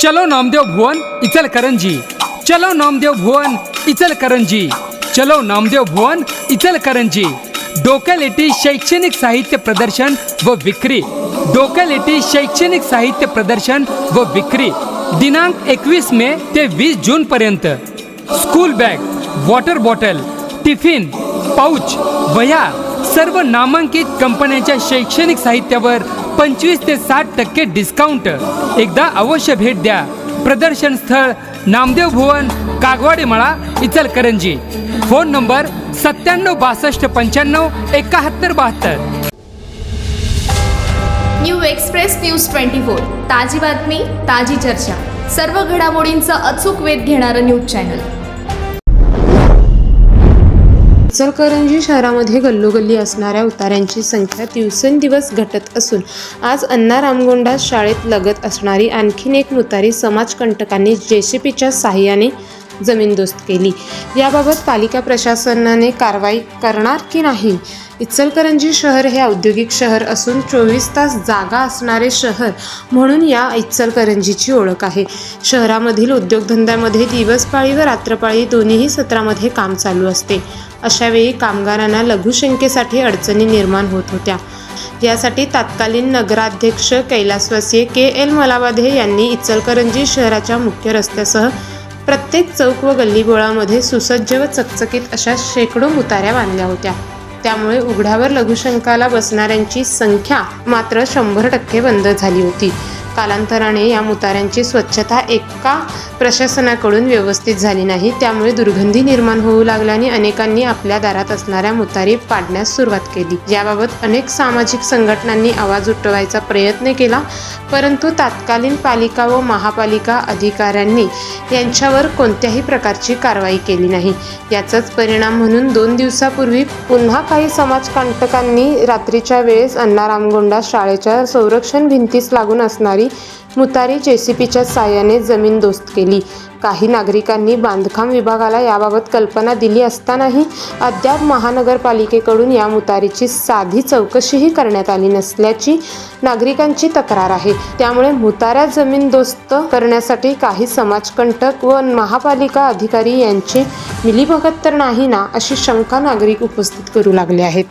चलो नामदेव भुवन इचलकरंजी चलो नामदेव भुवन इचलकरंजी चलो नामदेव भुवन इचलकरंजी डोक्यालेटी शैक्षणिक साहित्य प्रदर्शन व विक्री। डोक्यालेटी शैक्षणिक साहित्य प्रदर्शन व विक्री। दिनांक एकवीस मे ते वीस जून पर्यंत। School bag water bottle tiffin pouch वह्या सर्व नामांकित कंपन्यांच्या शैक्षणिक साहित्यावर पंचवीस ते साठ टक्के डिस्काउंट एकदा अवश्य भेट द्या. प्रदर्शन स्थळ नामदेव भुवन कागवाडी मळा इचलकरंजी. फोन नंबर सत्त्याण्णव बासष्ट पंच्याण्णव एकाहत्तर बहात्तर. New express news twenty four. ताजी बातमी ताजी चर्चा. सर्व घडामोडींचा अचूक वेध घेणारं न्यूज चॅनल. इचलकरंजी शहरामध्ये गल्लोगल्ली असणाऱ्या उताऱ्यांची संख्या दिवसेंदिवस घटत असून आज अण्णा रामगोंडा शाळेत लगत असणारी आणखीन एक मुतारी समाजकंटकांनी जेसीपीच्या साह्याने जमीनदोस्त केली. याबाबत पालिका प्रशासनाने कारवाई करणार की नाही? इचलकरंजी शहर हे औद्योगिक शहर असून चोवीस तास जागा असणारे शहर म्हणून या इचलकरंजीची ओळख आहे. शहरामधील उद्योगधंद्यामध्ये दिवसपाळी व रात्रपाळी दोन्हीही सत्रामध्ये काम चालू असते. अशावेळी कामगारांना लघुशंकेसाठी अडचणी निर्माण होत होत्या. यासाठी तत्कालीन नगराध्यक्ष कैलासवासी के एल मलावाधे यांनी इचलकरंजी शहराच्या मुख्य रस्त्यासह प्रत्येक चौक व गल्लीबोळामध्ये सुसज्ज व चकचकीत अशा शेकडो मुताऱ्या बांधल्या होत्या. त्यामुळे उघड्यावर लघुशंकाला बसणाऱ्यांची संख्या मात्र शंभर टक्के बंद झाली होती. कालांतराने या मुताऱ्यांची स्वच्छता एका प्रशासनाकडून व्यवस्थित झाली नाही. त्यामुळे दुर्गंधी निर्माण होऊ लागल्याने अनेकांनी आपल्या दारात असणाऱ्या मुतारी पाडण्यास सुरुवात केली. याबाबत अनेक सामाजिक संघटनांनी आवाज उठवायचा प्रयत्न केला परंतु तत्कालीन पालिका व महापालिका अधिकाऱ्यांनी यांच्यावर कोणत्याही प्रकारची कारवाई केली नाही. याचाच परिणाम म्हणून दोन दिवसापूर्वी पुन्हा काही समाजकंटकांनी रात्रीच्या वेळेस अण्णा रामगोंडा शाळेच्या संरक्षण भिंतीस लागून असणारी मुतारी जेसीपीच्या साह्याने जमीन दोस्त केली. काही नागरिकांनी बांधकाम विभागाला याबाबत कल्पना दिली असतानाही अद्याप महानगरपालिकेकडून या मुतारीची साधी चौकशीही करण्यात आली नसल्याची नागरिकांची तक्रार आहे. त्यामुळे मुताऱ्या जमीन दोस्त करण्यासाठी काही समाजकंटक व महापालिका अधिकारी यांची मिलीभगत तर नाही ना अशी शंका नागरिक उपस्थित करू लागले आहेत.